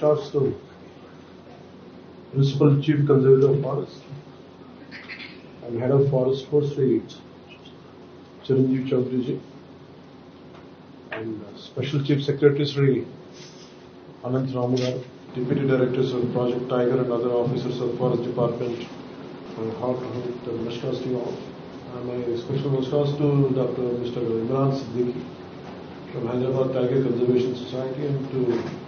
Heartfelt to Principal Chief Conservator of Forest and Head of Forest Force Sri Chiranjeev Chaudhary ji and uh, Special Chief Secretary Sri Anant Ramagar, Deputy Directors of Project Tiger and other officers of Forest Department. Heartfelt namaskars to all. And my special namaskars to Dr. Mr. Imran Siddiqui from Hyderabad Tiger Conservation Society and to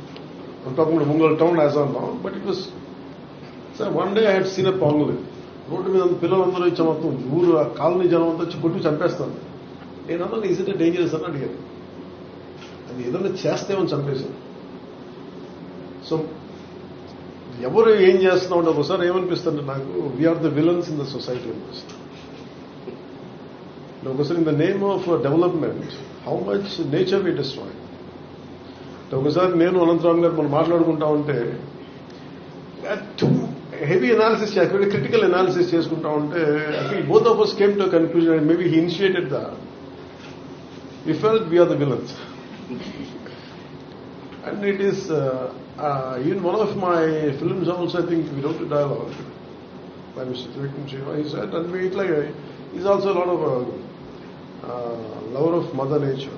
I'm talking about Ungol town as of now, but it was. So one day I had seen a pangolin. Road మీద పిల్లలందరూ ఇచ్చే మొత్తం ఊరు ఆ colony జనం అంతా వచ్చి కొట్టి చంపేస్తాను నేను అన్నాను ఈజ్ ఇట్ డేంజరస్ అని అడిగాను అది ఏదైనా చేస్తేమని చంపేశాను సో ఎవరు ఏం చేస్తున్నా ఉంటే ఒకసారి ఏమనిపిస్తుంది నాకు we are the villains in the society అనిపిస్తుంది ఒకసారి in the name of development how much nature we destroy ఒకసారి నేను అనంతరామ్ గారు మనం మాట్లాడుకుంటా ఉంటే హెవీ అనాలిసిస్ క్రిటికల్ అనాలిసిస్ చేసుకుంటా ఉంటే both of us came to conclusion maybe he initiated the we felt we are the villains and it is even one of my films also I think we wrote dialogue by Mr. Trivikram Shiva. He said, and we, it's like, a, he's also a lot of a uh, lover of mother nature.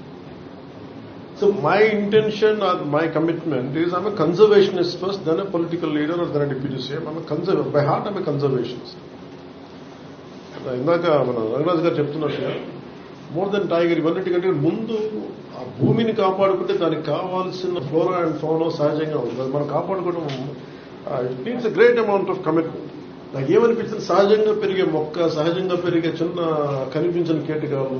so my intention or my commitment is I'm conservationist first then political leader or then deputy CM I'm conserve by heart I'm conservationist ఇందాక మన రంగరాజు గారు చెప్తున్నట్టుగా more than tiger ఇవన్నిటికంటే ముందు ఆ భూమిని కాపాడుకుంటే దానికి కావాల్సిన flora and ఫోనో సహజంగా ఉంది. అది మనం కాపాడుకోవడం it means a great amount of commitment నాకు ఏమనిపించింది? సహజంగా పెరిగే మొక్క సహజంగా పెరిగే చిన్న కనిపించని కీటకాలు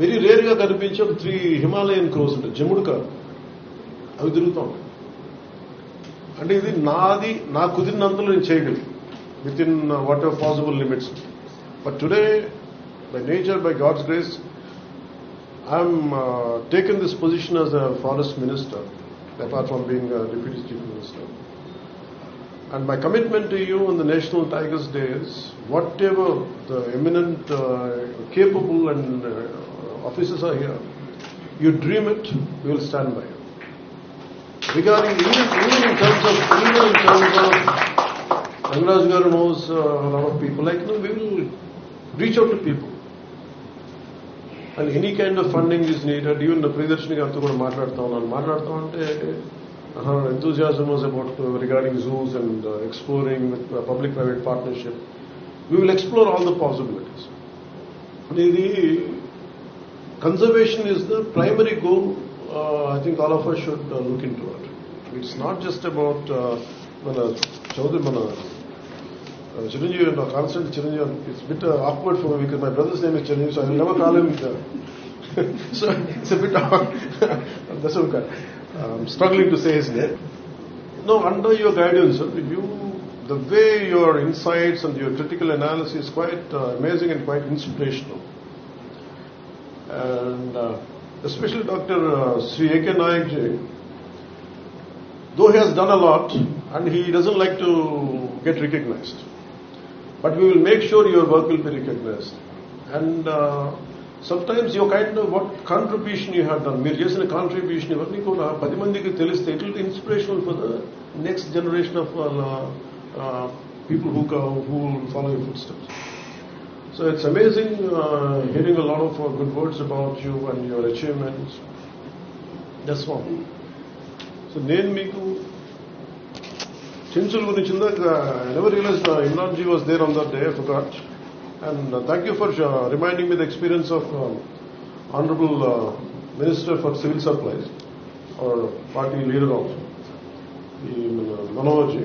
వెరీ రేర్గా కనిపించే ఒక త్రీ హిమాలయన్ క్రోస్ ఉంటాయి. జముడు కాదు. అవి తిరుగుతాం. అంటే ఇది నాది నా కుదిరినంతలో నేను చేయగలిగి within whatever possible limits but today by nature by God's grace I'm taken this position as a forest minister apart from being deputy chief minister And my commitment to you on the National Tigers Day is whatever the eminent, uh, capable and uh, officers are here, you dream it, we will stand by you. Regarding even, even in terms of, even in terms of, Rangaraj Garu knows uh, a lot of people, like, no, we will reach out to people. And any kind of funding is needed, even the Pridarshini గారితో కూడా మాట్లాడుతూ ఉన్నాను మాట్లాడుతూ ఉంటే her enthusiasm was about uh, regarding zoos and uh, exploring with uh, public-private partnership. We will explore all the possibilities. The conservation is the primary goal. I think all of us should look into it. It's not just about మన చౌదరి మన uh, Chiranjeevi, no, constant Chiranjeevi. It's a bit uh, awkward for me because my brother's name is Chiranjeevi, so I will never call him. Uh, so it's a bit awkward. That's okay. I'm struggling to say his name. No, under your guidance, uh, you, the way your insights and your critical analysis is quite uh, amazing and quite inspirational. And uh, especially Dr. Uh, Sri A.K. Nayak ji, though he has done a lot and he doesn't like to get recognized, but we will make sure your work will be recognized. And uh, sometimes your kind of what contribution you have done, మీరు చేసిన contribution ఇవన్నీ కూడా పది మందికి తెలిస్తే it will inspirational for the next generation of people who who follow you footsteps So it's amazing uh, hearing a lot of uh, good words about you and your achievements. That's one. So నేను మీకు చెంచుల గురించి ఇందాక never realise Imran ji was there on that day forgot and thank you for reminding me the experience of honourable minister for civil supplies or party leader also ఈ మన Manoj G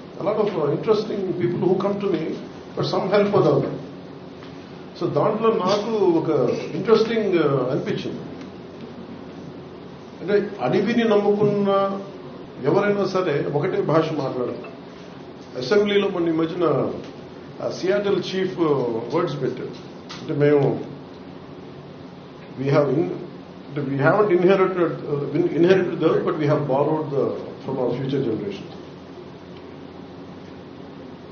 lot of interesting people who come to me but some help అవుతారు so దాంట్లో నాకు ఒక interesting uh, అనిపించింది. అంటే అడవిని నమ్ముకున్న ఎవరైనా సరే ఒకటే భాష మాట్లాడతారు అసెంబ్లీలో మొన్న మధ్యన సియాటల్ చీఫ్ వర్డ్స్ పెట్టారు. అంటే మేము వీ హ్యావ్ అంటే we haven't inherited inherited the but we have borrowed the from our future generation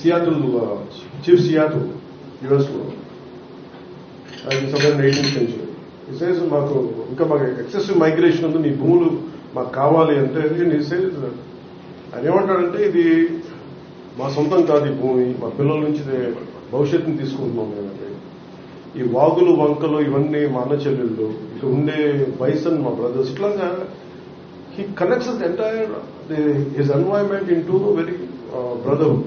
Seattle chief సియాతు యుఎస్లో సెవెన్ ఎయిటీన్ సెంచురీ ఇసేజ్ మాకు ఇంకా మాకు ఎక్సెసివ్ మైగ్రేషన్ ఉంది నీ భూములు మాకు కావాలి అంటే ఇసేజ్ ఆయన ఏమంటాడంటే ఇది మా సొంతం కాదు ఈ భూమి మా పిల్లల నుంచి భవిష్యత్తుని తీసుకుంటున్నాం మేమంటే ఈ వాగులు వంకలు ఇవన్నీ మా అన్న చెల్లెళ్ళు ఇక్కడ ఉండే బైసన్ మా బ్రదర్స్ ఇట్లాగా he connects entire his environment into very brotherhood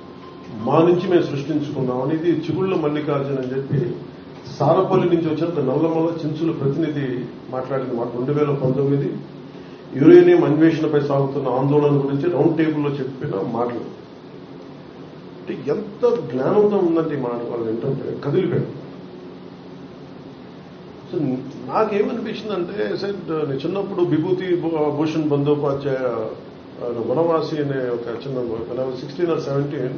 మా నుంచి మేము సృష్టించుకున్నాం అనేది చిగుళ్ళ మల్లికార్జున అని చెప్పి సారపల్లి నుంచి వచ్చిన నల్లమల్ల చించుల ప్రతినిధి మాట్లాడింది మాట రెండు వేల పంతొమ్మిది. యురేనియం అన్వేషణపై సాగుతున్న ఆందోళన గురించి రౌండ్ టేబుల్లో చెప్పిన మాటలు. అంటే ఎంత జ్ఞానంతో ఉందంటే మాట వాళ్ళు ఏంటంటే కదిలిపోయాడు సో నాకేమనిపించిందంటే సార్ నేను చిన్నప్పుడు విభూతి భూషణ్ బందోపాధ్యాయ వనవాసి అనే ఒక చిన్న సిక్స్టీన్ ఆర్ సెవెంటీన్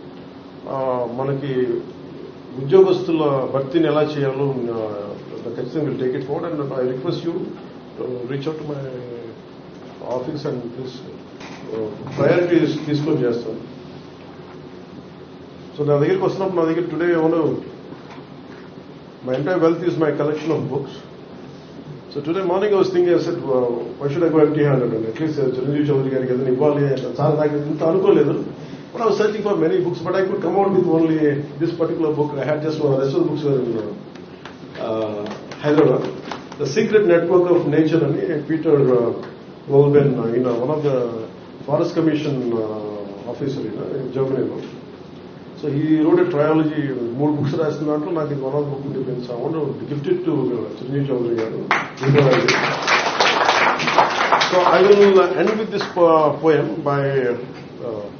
మనకి ఉద్యోగస్తుల భర్తీని ఎలా చేయాలో ఖచ్చితంగా will take it forward and I request you reach out my office and please priorities తీసుకొని చేస్తాను. సో నా దగ్గరికి వస్తున్నప్పుడు నా దగ్గర టుడే ఏమో my entire wealth is my collection of books so today morning was thing set why should I go empty handed అండి at least Chiranjeevi Chowdary గారికి ఏదైనా ఇవ్వాలి చాలా నాకు ఇంత అనుకోలేదు. but I was searching for many books but I could come out with only this particular book I had just rest of books Hyderabad the secret network of nature అని Peter వోల్బెన్ ఈయన one of the forest commission officer ఈయన జర్మనీలో so ఈ road trilogy మూడు books రాసిన దాంట్లో నాకు ఇది one of book depends I want gifted to Chiranjeevi Chowdary garu so I will end with this poem bye ఇది